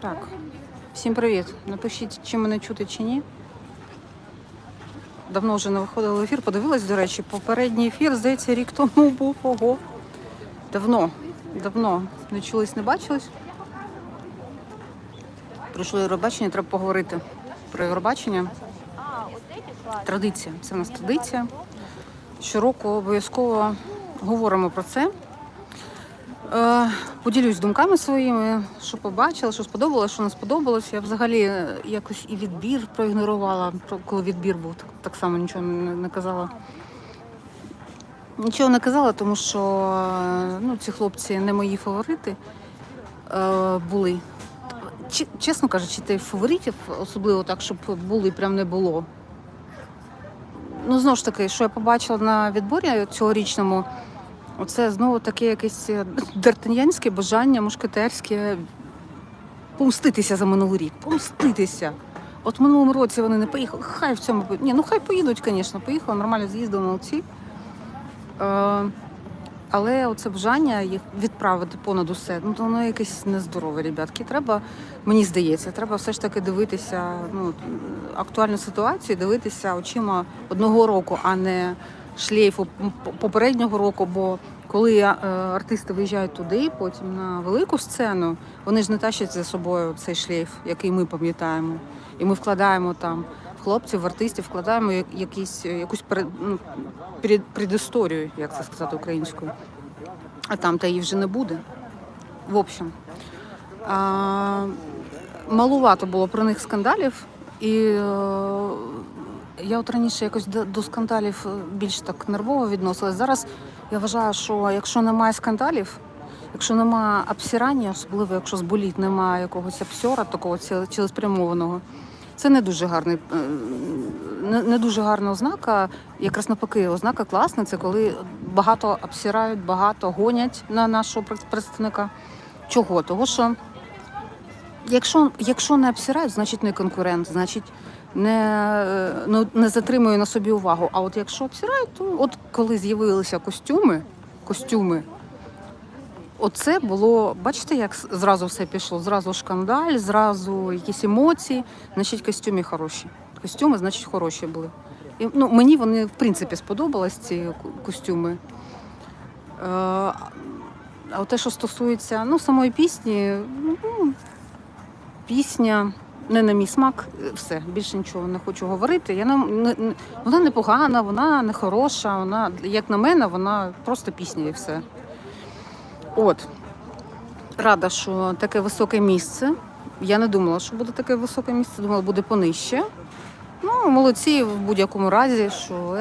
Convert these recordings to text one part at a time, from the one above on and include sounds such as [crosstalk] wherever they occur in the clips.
Так, всім привіт. Напишіть, чи мене чути чи ні. Давно вже не виходила в ефір. Подивилась, до речі, попередній ефір, здається, рік тому був. Ого. Давно, давно не чулись, не бачились. Пройшло Євробачення, треба поговорити про Євробачення. Традиція. Це в нас традиція. Щороку обов'язково говоримо про це. Е, Поділюсь думками своїми, що побачила, що сподобалось, що не сподобалось. Я взагалі е, якось і відбір проігнорувала, коли відбір був, так, само нічого не, казала. Нічого не казала, тому що е, ну, ці хлопці не мої фаворити е, були. Чесно кажучи, ти фаворитів, особливо так, щоб були, прям не було. Ну, знову ж таки, що я побачила на відборі цьогорічному, оце знову таке якесь е, д'артаньянське бажання, мушкетерське помститися за минулий рік, помститися. От в минулому році вони не поїхали. Хай в цьому Ні, ну хай поїдуть, звісно, поїхали, нормально з'їздили, молодці. Е, але оце бажання їх відправити понад усе, ну то воно якесь нездорове, ребятки. Треба, мені здається, треба все ж таки дивитися ну, актуальну ситуацію, дивитися очима одного року, а не шлейфу попереднього року. Бо коли е, артисти виїжджають туди, потім на велику сцену, вони ж не тащать за собою цей шлейф, який ми пам'ятаємо. І ми вкладаємо там хлопців, артистів, вкладаємо якісь, якусь перед, ну, перед, предісторію, як це сказати українською. А там та її вже не буде. В общем, а, малувато було про них скандалів, і е, я от раніше якось до, до скандалів е, більш так нервово відносилась. Зараз я вважаю, що якщо немає скандалів, якщо немає обсирання, особливо якщо з боліт немає якогось обсьора, такого ціл- цілеспрямованого, це не дуже гарний, е, не, не дуже гарна ознака. Якраз навпаки, ознака класна, це коли багато обсирають, багато гонять на нашого представника. Чого? Того, що якщо, якщо не обсирають, значить не конкурент, значить не, ну, не затримує на собі увагу. А от якщо обсирають, то от коли з'явилися костюми, костюми, Оце було, бачите, як зразу все пішло. Зразу шкандаль, зразу якісь емоції. Значить, костюми хороші. Костюми, значить, хороші були. І, ну, мені вони в принципі сподобались ці костюми. Е, а те, що стосується ну, самої пісні, ну, пісня не на мій смак, все, більше нічого не хочу говорити. Я не, не- вона не погана, вона не хороша, вона, як на мене, вона просто пісня і все. От. Рада, що таке високе місце. Я не думала, що буде таке високе місце, думала, буде понижче. Ну, молодці в будь-якому разі, що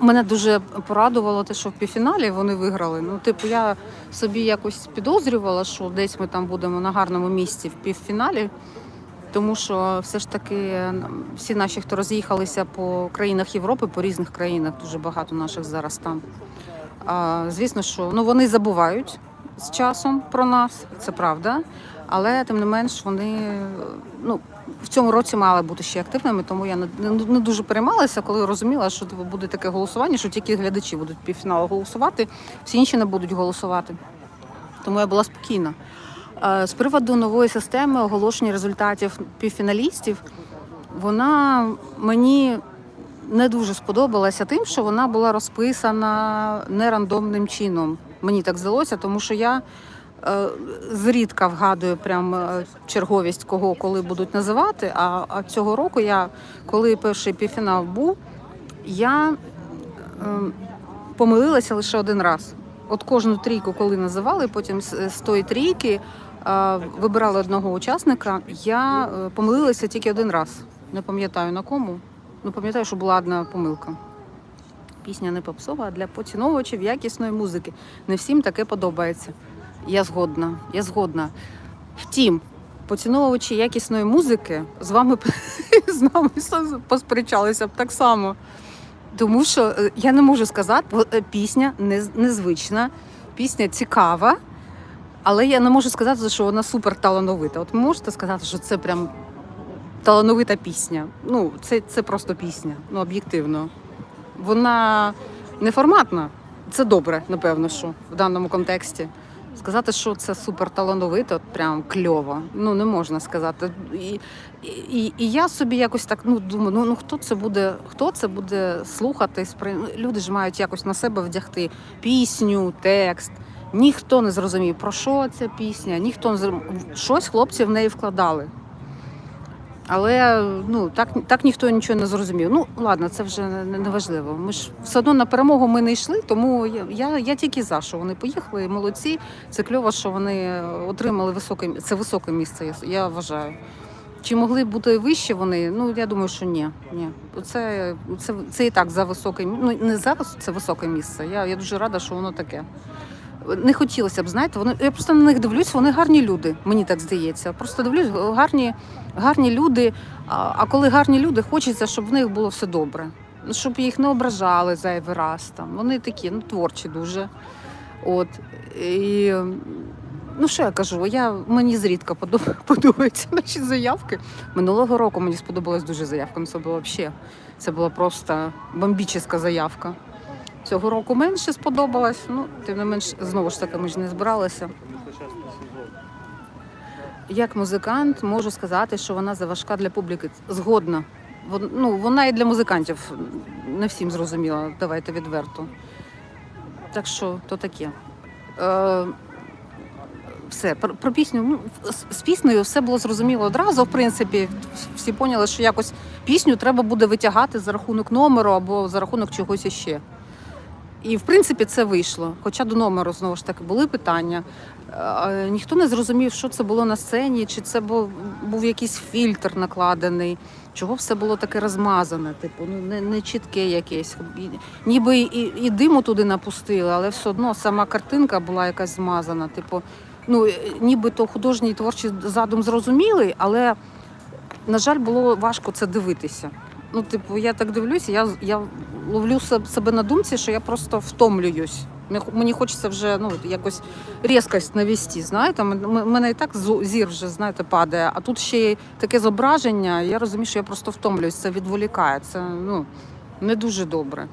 мене дуже порадувало те, що в півфіналі вони виграли. Ну, типу, я собі якось підозрювала, що десь ми там будемо на гарному місці в півфіналі, тому що все ж таки всі наші, хто роз'їхалися по країнах Європи, по різних країнах, дуже багато наших зараз там. А, звісно, що ну, вони забувають з часом про нас, це правда. Але тим не менш вони ну, в цьому році мали бути ще активними, тому я не, не, не дуже переймалася, коли розуміла, що типу, буде таке голосування, що тільки глядачі будуть півфіналу голосувати, всі інші не будуть голосувати. Тому я була спокійна. Е, З приводу нової системи оголошення результатів півфіналістів, вона мені не дуже сподобалася тим, що вона була розписана не рандомним чином. Мені так здалося, тому що я е, зрідка вгадую прям е, черговість, кого коли будуть називати. А, цього року я, коли перший півфінал був, я е, помилилася лише один раз. От кожну трійку, коли називали, потім з, тої трійки е, вибирали одного учасника. Я е, помилилася тільки один раз. Не пам'ятаю на кому. Ну, пам'ятаю, що була одна помилка. Пісня не попсова, а для поціновувачів якісної музики. Не всім таке подобається. Я згодна, я згодна. Втім, поціновувачі якісної музики з вами [laughs] з нами [laughs] посперечалися б так само. Тому що е, я не можу сказати, бо е, пісня нез- незвична, пісня цікава, але я не можу сказати, що вона супер талановита. От можете сказати, що це прям талановита пісня. Ну, це, це просто пісня, ну, об'єктивно. Вона неформатна. Це добре, напевно, що в даному контексті. Сказати, що це супер талановито, прям кльово. Ну не можна сказати. І, і, і я собі якось так ну думаю, ну, ну хто це буде, хто це буде слухати? спри- ну, Люди ж мають якось на себе вдягти пісню, текст. Ніхто не зрозумів, про що ця пісня, ніхто не зрозумів. Щось хлопці в неї вкладали. Але ну так, так ніхто нічого не зрозумів. Ну ладно, це вже не, важливо. Ми ж все одно на перемогу ми не йшли, тому я, я, я тільки за, що вони поїхали, молодці. Це кльово, що вони отримали високе це високе місце. Я, вважаю. Чи могли бути вище вони? Ну я думаю, що ні. ні. Це, це, це і так за високе ну не за вис- це високе місце. Я, я дуже рада, що воно таке. Не хотілося б, знаєте, вони я просто на них дивлюсь, вони гарні люди, мені так здається. Просто дивлюсь, гарні, гарні люди. А, а коли гарні люди, хочеться, щоб в них було все добре. Ну, Щоб їх не ображали зайвий раз. Там. Вони такі, ну, творчі дуже. От. І, ну, що я кажу, я, мені зрідка [laughs] подобаються наші заявки. Минулого року мені сподобалась дуже заявка. Ну, це було взагалі. Це була просто бомбічна заявка. Цього року менше сподобалось. Ну, тим не менш, знову ж таки, ми ж не збиралися. Як музикант можу сказати, що вона заважка для публіки. Згодна. Ну, вона і для музикантів не всім зрозуміла, давайте відверто. Так що то таке. Е, все, про, про пісню. Ну, з, піснею все було зрозуміло одразу. В принципі, всі поняли, що якось пісню треба буде витягати за рахунок номеру або за рахунок чогось іще. І в принципі це вийшло. Хоча до номеру знову ж таки були питання. Е, Ніхто не зрозумів, що це було на сцені, чи це був, був якийсь фільтр накладений, чого все було таке розмазане, типу, ну не, не чітке якесь. Ніби і, і диму туди напустили, але все одно сама картинка була якась змазана. Типу, ну е, нібито художній творчий задум зрозумілий, але на жаль, було важко це дивитися. Ну, типу, я так дивлюся, я, я ловлю себе на думці, що я просто втомлююсь. Мені- хочеться вже ну, якось різкость навести. Знаєте, м- мене і так зір вже знаєте, падає, а тут ще й таке зображення. Я розумію, що я просто втомлююсь, це відволікає. Це ну, не дуже добре.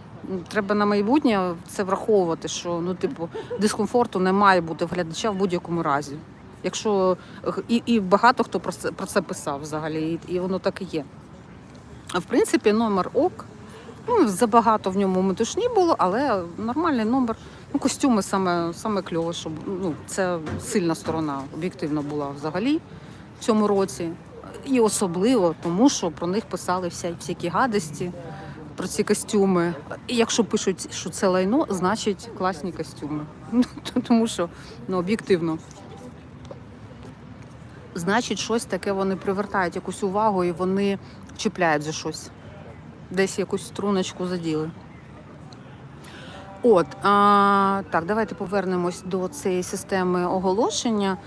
Треба на майбутнє це враховувати, що ну, типу, дискомфорту не має бути в глядача в будь-якому разі. Якщо і, і багато хто про це про це писав взагалі, і, і воно так і є. В принципі, номер ок. Ну, забагато в ньому метушні було, але нормальний номер. Ну, костюми саме, саме кльово, щоб ну, це сильна сторона об'єктивно була взагалі в цьому році. І особливо тому, що про них писали вся, всякі гадості про ці костюми. І якщо пишуть, що це лайно, значить класні костюми. [laughs] Тому що ну, об'єктивно. Значить, щось таке вони привертають якусь увагу і вони чіпляють за щось. Десь якусь струночку заділи. От, а, так, давайте повернемось до цієї системи оголошення.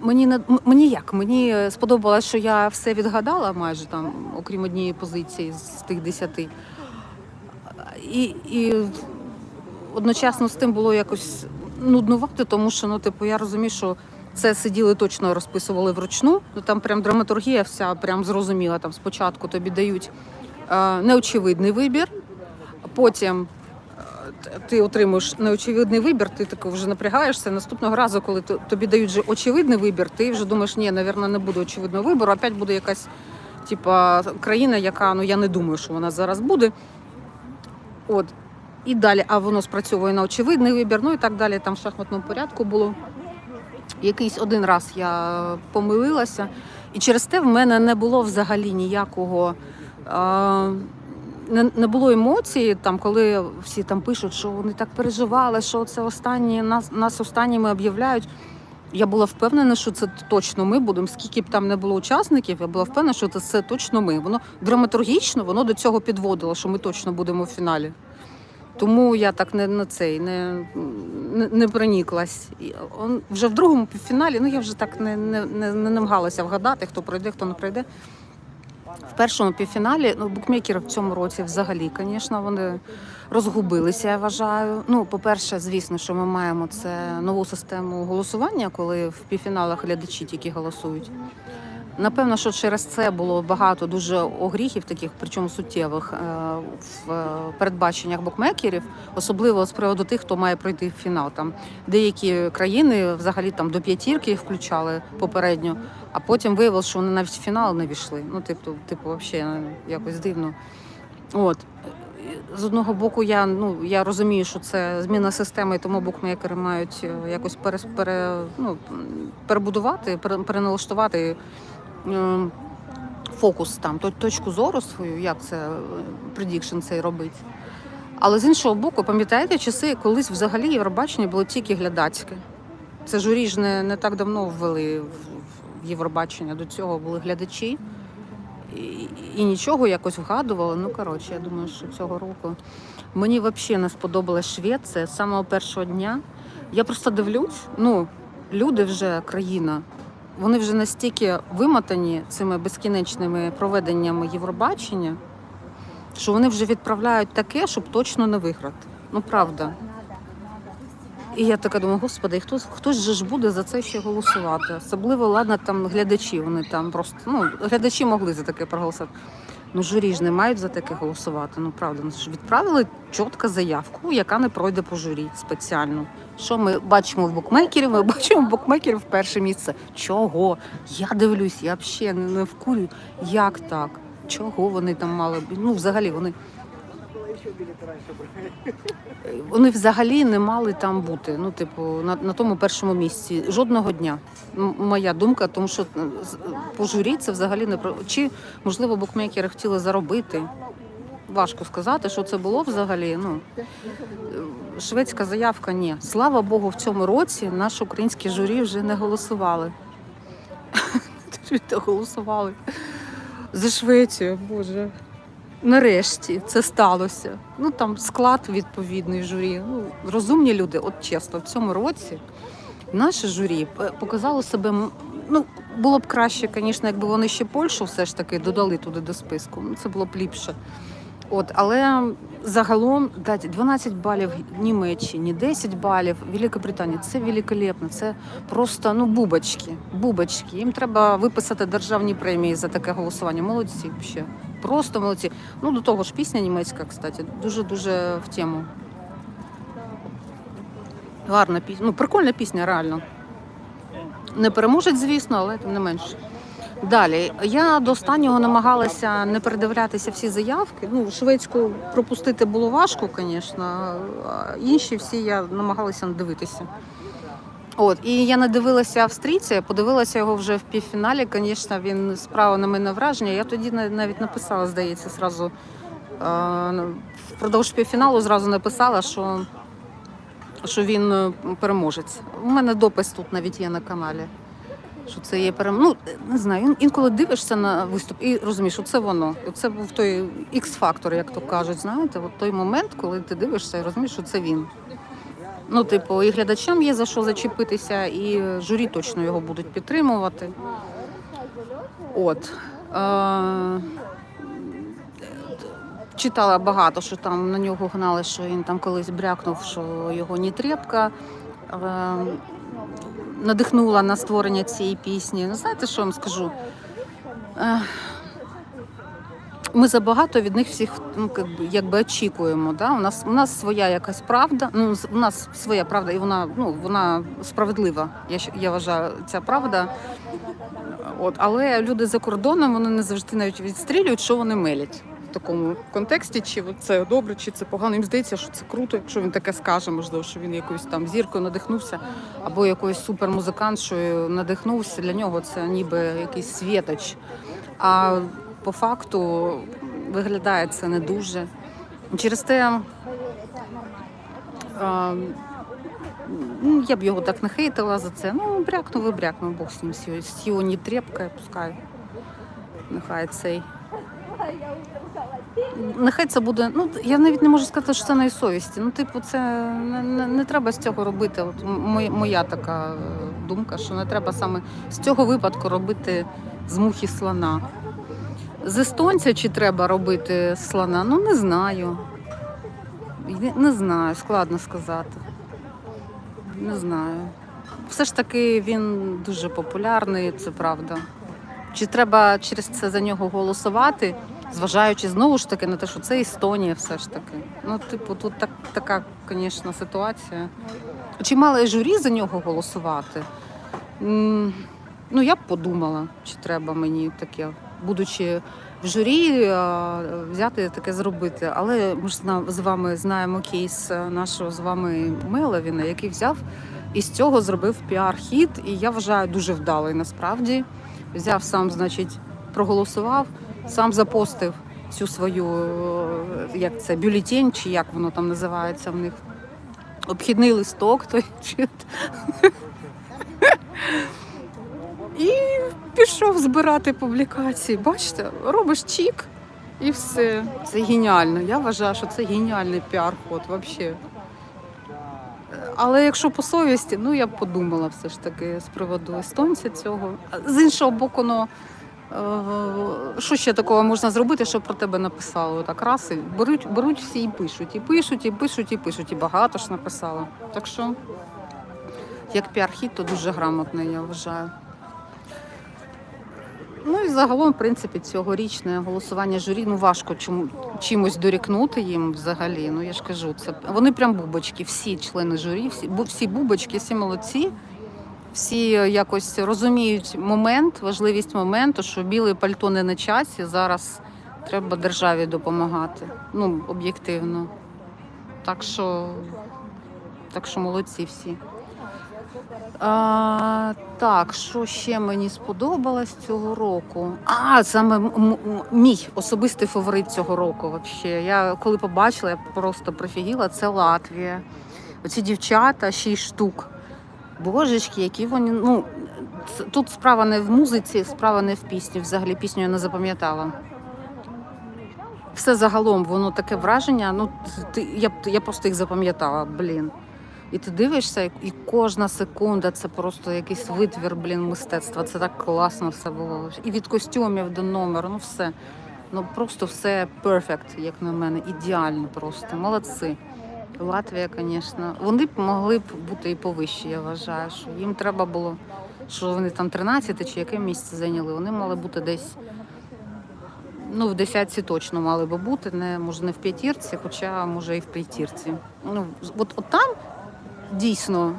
Мені мені як? Мені сподобалось, що я все відгадала майже там, окрім однієї позиції з тих десяти. І, і одночасно з тим було якось нуднувати, тому що ну, типу, я розумію, що це сиділи точно розписували вручну. Ну там прям драматургія вся прям зрозуміла. Там спочатку тобі дають е, неочевидний вибір, потім е, ти отримуєш неочевидний вибір, ти таки вже напрягаєшся. Наступного разу, коли тобі дають же очевидний вибір, ти вже думаєш, ні, навірно, не буде очевидного вибору, опять буде якась типа країна, яка ну я не думаю, що вона зараз буде. От. І далі, а воно спрацьовує на очевидний вибір, ну і так далі. Там в шахматному порядку було. Якийсь один раз я помилилася, і через те в мене не було взагалі ніякого. Е, не, було емоцій, там, коли всі там пишуть, що вони так переживали, що це останні, нас, нас останніми об'являють. Я була впевнена, що це точно ми будемо. Скільки б там не було учасників, я була впевнена, що це, це точно ми. Воно драматургічно воно до цього підводило, що ми точно будемо в фіналі. Тому я так не на цей не, не, проніклась. Он, вже в другому півфіналі, ну я вже так не, не, не, не намагалася вгадати, хто пройде, хто не пройде. В першому півфіналі ну, букмекери в цьому році взагалі, звісно, вони розгубилися, я вважаю. Ну, по-перше, звісно, що ми маємо це нову систему голосування, коли в півфіналах глядачі тільки голосують. Напевно, що через це було багато дуже огріхів, таких, причому суттєвих, е, в передбаченнях букмекерів, особливо з приводу тих, хто має пройти в фінал. Там деякі країни взагалі там до п'ятірки їх включали попередньо, а потім виявилося, що вони навіть в фінал не війшли. Ну, типу, типу, взагалі якось дивно. От. З одного боку, я ну я розумію, що це зміна системи, і тому букмекери мають е, якось пере, пере, ну, перебудувати, пере, переналаштувати фокус там, точку зору свою, як це предікшн цей робить. Але з іншого боку, пам'ятаєте часи, колись взагалі Євробачення було тільки глядацьке. Це журі ж не, не так давно ввели в, в Євробачення. До цього були глядачі і, і нічого якось вгадували. Ну коротше, я думаю, що цього року мені взагалі не сподобалась Швеція з самого першого дня. Я просто дивлюсь, ну люди вже країна, вони вже настільки вимотані цими безкінечними проведеннями Євробачення, що вони вже відправляють таке, щоб точно не виграти. Ну правда. І я така думаю, господи, і хтось, хтось же ж буде за це ще голосувати. Особливо, ладно, там глядачі, вони там просто, ну, глядачі могли за таке проголосувати. Ну, журі ж не мають за таке голосувати. Ну правда, ну ж відправили чітко заявку, яка не пройде по журі спеціально. Що ми бачимо в букмекерів? Ми бачимо в букмекерів перше місце. Чого? Я дивлюсь, я взагалі не, вкурю. Як так? Чого вони там мали? Ну, взагалі вони. Вони взагалі не мали там бути. Ну, типу, на, на тому першому місці. Жодного дня. Моя думка, тому що е, з- по журі це взагалі не про чи можливо букмекери хотіли заробити. Важко сказати, що це було взагалі. Ну е, шведська заявка ні. Слава Богу, в цьому році наш український журі вже не голосували. [laughs] голосували за Швецію, Боже. Нарешті це сталося. Ну там склад відповідний журі. Ну розумні люди, от чесно, в цьому році наше журі п- показало себе. Ну було б краще, звісно, якби вони ще Польщу все ж таки додали туди до списку. Ну це було б ліпше. От, але загалом дати 12 балів Німеччині, 10 балів Великобританії. Це великолепно. Це просто ну бубочки. Бубочки. Їм треба виписати державні премії за таке голосування. Молодці ще. Просто молодці. Ну до того ж, пісня німецька, кстати, дуже дуже в тему. Гарна пісня. Ну, прикольна пісня, реально. Не переможець, звісно, але тим не менше. Далі я до останнього намагалася не передивлятися всі заявки. Ну, шведську пропустити було важко, звісно. Інші всі я намагалася не дивитися. От, і я не дивилася австрійця, подивилася його вже в півфіналі. Звісно, він справив на мене враження. Я тоді навіть написала, здається, зразу е, впродовж півфіналу зразу написала, що, що він е, переможець. У мене допис тут навіть є на каналі. Що це є перем... Ну, не знаю, інколи дивишся на виступ і розумієш, що це воно. Це був той X-фактор, як то кажуть. Знаєте, от той момент, коли ти дивишся і розумієш, що це він. Ну, типу, і глядачам є за що зачепитися, і журі точно його будуть підтримувати. От. Е- читала багато, що там на нього гнали, що він там колись брякнув, що його Нітрепка е- надихнула на створення цієї пісні. Ну, знаєте, що вам скажу? Е- ми забагато від них всіх ну, як якби очікуємо. Да? У, нас, у нас своя якась правда, ну, у нас своя правда, і вона, ну, вона справедлива. Я, я вважаю, ця правда. От, але люди за кордоном вони не завжди навіть відстрілюють, що вони мелять в такому контексті, чи це добре, чи це погано. Їм здається, що це круто, якщо він таке скаже, можливо, що він якоюсь там зіркою надихнувся, або якоюсь супермузикантшою надихнувся. Для нього це ніби якийсь світоч. А по факту виглядає це не дуже. Через те. Ну, я б його так не хейтила за це. Ну, брякнув і брякнув, Бог з ним з його пускай. Нехай цей. Нехай це буде. Ну, я навіть не можу сказати, що це на совісті. Ну, типу, це не, не, не треба з цього робити. От моя, моя така е, думка, що не треба саме з цього випадку робити з мухи слона. З естонця чи треба робити слона? Ну, не знаю. Не, знаю, складно сказати. Не знаю. Все ж таки він дуже популярний, це правда. Чи треба через це за нього голосувати, зважаючи знову ж таки на те, що це Естонія, все ж таки. Ну, типу, тут так, така, звісно, ситуація. Чи мали журі за нього голосувати? Ну, я б подумала, чи треба мені таке, будучи в журі, е, взяти таке зробити. Але ми ж з вами знаємо кейс е, нашого з вами Меловіна, який взяв і з цього зробив піар-хід. І я вважаю дуже вдалий насправді. Взяв сам, значить, проголосував, сам запостив цю свою, е, як це, бюлетень, чи як воно там називається в них. Обхідний листок той і пішов збирати публікації. Бачите, робиш чік і все. Це геніально. Я вважаю, що це геніальний піар-ход взагалі. Але якщо по совісті, ну я б подумала все ж таки з приводу естонця цього. З іншого боку, ну е, що ще такого можна зробити, щоб про тебе написали? Так раз і беруть, беруть всі і пишуть, і пишуть, і пишуть, і пишуть, і багато ж написали. Так що, як піар-хід, то дуже грамотний, я вважаю. Ну і загалом, в принципі, цьогорічне голосування журі ну важко чому чимось дорікнути їм взагалі. Ну я ж кажу, це вони прям бубочки, всі члени журі, всі всі бубочки, всі молодці. Всі якось розуміють момент, важливість моменту, що біле пальто не на часі. Зараз треба державі допомагати. Ну, об'єктивно. Так що, так що молодці всі. А, так, що ще мені сподобалось цього року? А, саме мій особистий фаворит цього року. Вообще. Я коли побачила, я просто прифігіла, це Латвія. Оці дівчата, шість штук. Божечки, які вони. Ну, тут справа не в музиці, справа не в пісні. Взагалі пісню я не запам'ятала. Все загалом, воно таке враження. Ну, ти, я, я просто їх запам'ятала, блін. І ти дивишся, і- кожна секунда це просто якийсь витвір, блін, мистецтва. Це так класно все було. І від костюмів до номеру, ну все. Ну просто все перфект, як на мене, ідеально просто. Молодці. Латвія, звісно. Вони б могли б бути і повищі, я вважаю, що їм треба було, що вони там 13 чи яке місце зайняли. Вони мали бути десь. Ну, в десятці точно мали би бути, не може не в п'ятірці, хоча може і в п'ятірці. Ну, от, от там дійсно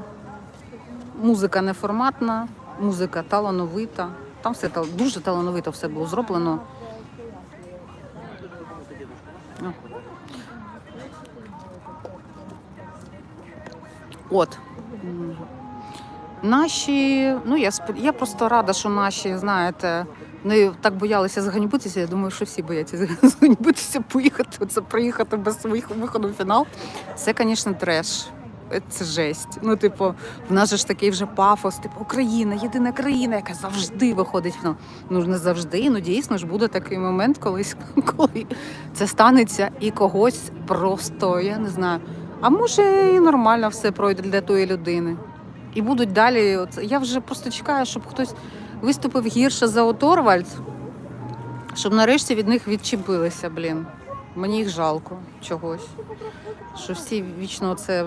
музика неформатна, музика талановита. Там все дуже талановито все було зроблено. От. Наші, ну я я просто рада, що наші, знаєте, не так боялися зганьбитися. Я думаю, що всі бояться зганьбитися, поїхати, оце приїхати без своїх виходу в фінал. Це, звісно, треш. Це жесть. Ну, типу, в нас же ж такий вже пафос, типу, Україна, єдина країна, яка завжди виходить. Ну ж не завжди, ну дійсно ж буде такий момент, колись, [laughs] коли це станеться і когось просто, я не знаю. А може і нормально все пройде для тої людини. І будуть далі. Я вже просто чекаю, щоб хтось виступив гірше за Оторвальд, щоб нарешті від них відчепилися, блін. Мені їх жалко чогось. Що всі вічно це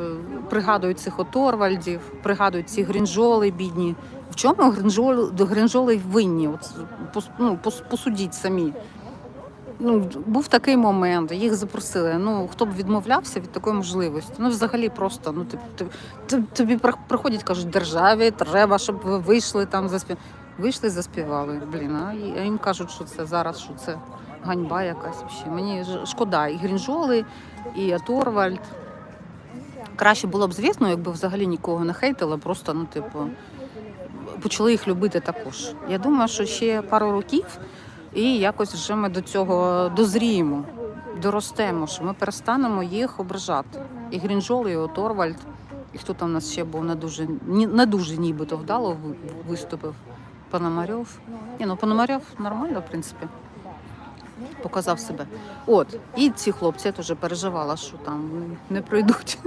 пригадують цих Оторвальдів, пригадують ці грінжоли бідні. В чому грінжоли, до грінжоли винні? От, ну, пос- посудіть самі. Ну, був такий момент, їх запросили. Ну, хто б відмовлявся від такої можливості? Ну, взагалі просто, ну, ти, ти, тобі при- приходять, кажуть, державі треба, щоб ви вийшли там заспівали. Вийшли, заспівали. Блін, а їм кажуть, що це зараз, що це ганьба якась. Мені шкода, і Грінжоли, і Аторвальд. Краще було б звісно, якби взагалі нікого не хейтили, просто, ну, типу, почали їх любити також. Я думаю, що ще пару років, і якось вже ми до цього дозріємо, доростемо, що ми перестанемо їх ображати. І Грінжол, і Оторвальд, і хто там у нас ще був не дуже, не дуже нібито вдало виступив. Пономарьов. Ні, ну Пономарьов нормально, в принципі. Показав себе. От, і ці хлопці я теж переживала, що там не пройдуть.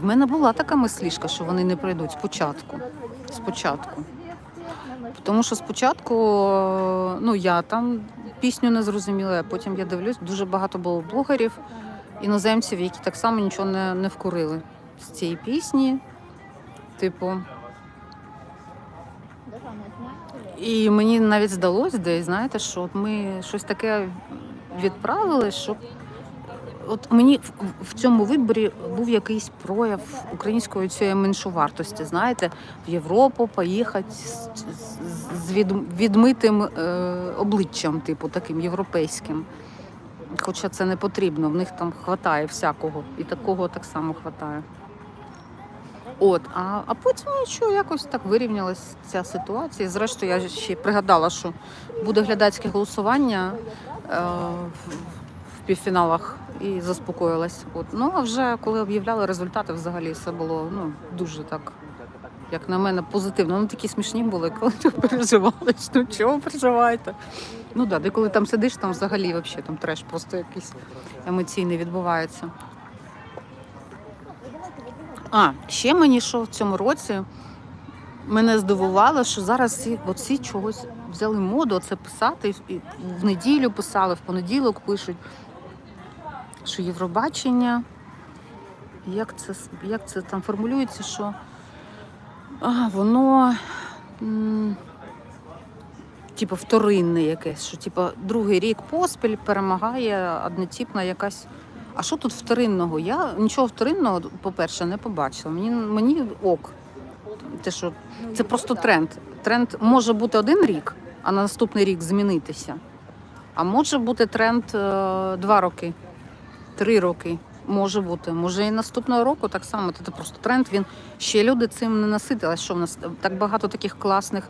В мене була така мислішка, що вони не пройдуть спочатку. Спочатку. Тому що спочатку ну, я там пісню не зрозуміла, а потім я дивлюсь, дуже багато було блогерів, іноземців, які так само нічого не, не вкурили з цієї пісні. Типу, І мені навіть здалося десь, знаєте, що от ми щось таке відправили, щоб от мені в, цьому виборі був якийсь прояв української цієї меншовартості. Знаєте, в Європу поїхати з- з від, відмитим е, обличчям, типу таким європейським. Хоча це не потрібно, в них там хватає всякого, і такого так само хватає. От, а, а потім нічого, якось так вирівнялась ця ситуація. Зрештою, я ще пригадала, що буде глядацьке голосування е, в, півфіналах і заспокоїлась. От. Ну а вже коли об'являли результати, взагалі все було ну, дуже так, як на мене, позитивно. Вони такі смішні були, коли ти переживаєш. Ну чого переживаєте? Ну да, де коли там сидиш, там взагалі вообще, там треш просто якийсь емоційний відбувається. А, ще мені що в цьому році мене здивувало, що зараз всі, оці чогось взяли моду це писати, і в неділю писали, в понеділок пишуть, що Євробачення, як це, як це там формулюється, що а, воно. м, Типу вторинне якесь, що типу другий рік поспіль перемагає однотіпна якась а що тут вторинного? Я нічого вторинного, по-перше, не побачила. Мені, мені ок. Те, що це просто тренд. Тренд може бути один рік, а на наступний рік змінитися. А може бути тренд е, два роки, три роки. Може бути. Може і наступного року так само. Це просто тренд. Він ще люди цим не наситили. Що в нас так багато таких класних,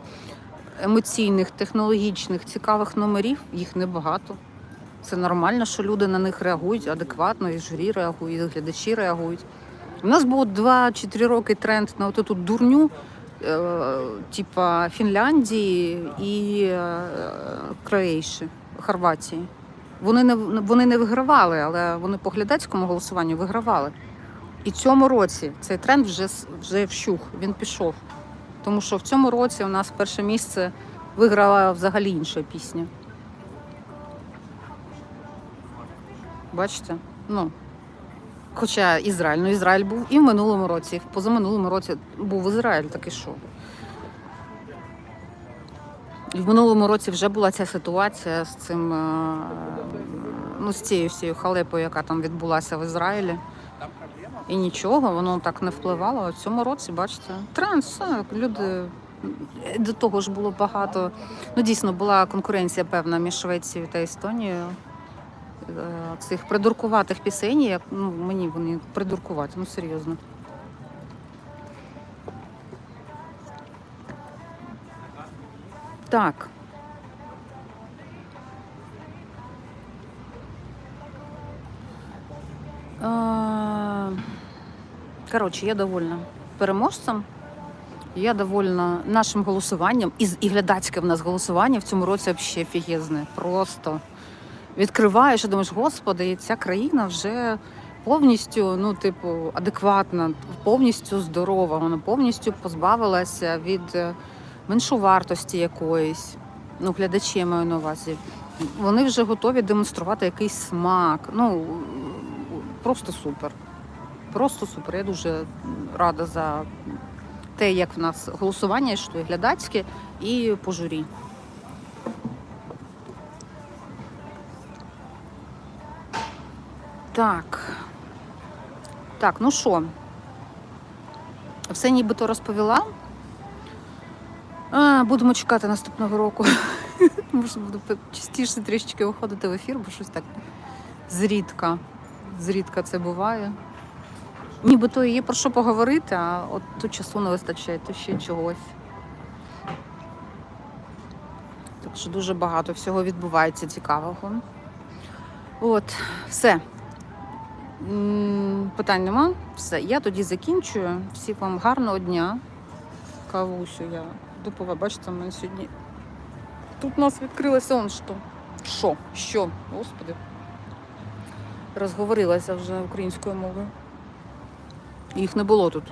емоційних, технологічних, цікавих номерів, їх небагато. Це нормально, що люди на них реагують адекватно, і журі реагує, і глядачі реагують. У нас був 2-4 роки тренд на оту дурню, е, типа Фінляндії і е, Кроейші, Хорватії. Вони не, вони не вигравали, але вони по глядацькому голосуванню вигравали. І цьому році цей тренд вже, вже вщух, він пішов. Тому що в цьому році у нас перше місце виграла взагалі інша пісня. Бачите? Ну. Хоча Ізраїль, ну Ізраїль був і в минулому році, і в позаминулому році був Ізраїль, так і що. І в минулому році вже була ця ситуація з цим, е, ну, з цією всією халепою, яка там відбулася в Ізраїлі. І нічого, воно так не впливало. А в цьому році, бачите, тренд, все, люди. До того ж було багато. Ну, дійсно, була конкуренція певна між Швецією та Естонією цих придуркуватих пісень, як ну мені вони придуркуваті, ну серйозно. Так. Е, Коротше, я довольна переможцем. Я довольна нашим голосуванням. І, і глядацьке в нас голосування в цьому році взагалі офігезне. Просто відкриваєш і думаєш, господи, і ця країна вже повністю, ну, типу, адекватна, повністю здорова. Вона повністю позбавилася від е, меншовартості якоїсь. Ну, глядачі я маю на увазі. Вони вже готові демонструвати якийсь смак. Ну просто супер. Просто супер. Я дуже рада за те, як в нас голосування йшло і глядацьке, і по журі. Так. Так, ну що? Все нібито розповіла. А, будемо чекати наступного року. [laughs] Може, буду частіше трішечки виходити в ефір, бо щось так зрідка. Зрідка це буває. Нібито є про що поговорити, а от тут часу не вистачає, то ще чогось. Так що дуже багато всього відбувається цікавого. От, все. Питань нема. Все. Я тоді закінчую. Всім вам гарного дня. Кавусю я допила. Бачите, мене сьогодні. Тут у нас відкрилося он що. Що? Що? Господи. Розговорилася вже українською мовою. Їх не було тут.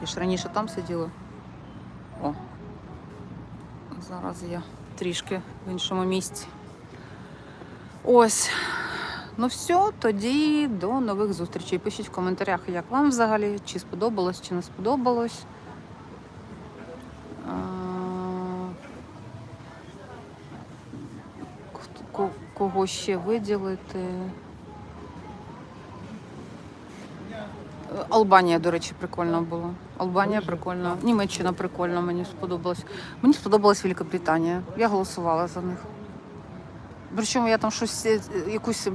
Я ж раніше там сиділа. О. Зараз я трішки в іншому місці. Ось. Ну все, тоді до нових зустрічей. Пишіть в коментарях, як вам взагалі, чи сподобалось, чи не сподобалось. Кого ще виділити? Албанія, до речі, прикольно була. Албанія прикольна, Німеччина прикольна. мені сподобалась. Мені сподобалась Великобританія. Я голосувала за них. Причому я там щось, е, якусь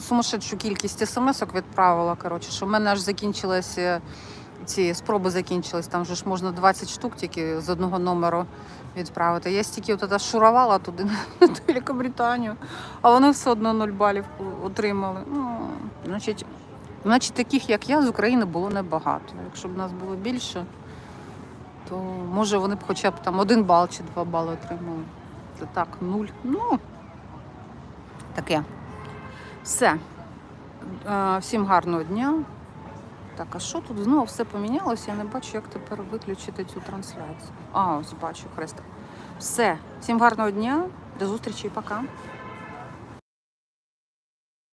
сумасшедшу кількість смс-ок відправила. Коротше, що в мене аж закінчилися ці спроби закінчились. Там же ж можна 20 штук тільки з одного номеру відправити. Я стільки от шурувала туди [laughs] на Великобританію, а вони все одно 0 балів отримали. Ну, значить, значить, таких, як я, з України було небагато. Якщо б нас було більше, то може вони б хоча б там один бал чи два бали отримали. Це так, нуль. Ну, таке. Все. Е, Всім гарного дня. Так, а що тут знову все помінялося? Я не бачу, як тепер виключити цю трансляцію. А, ось бачу хрест. Все. Всім гарного дня. До зустрічі, пока.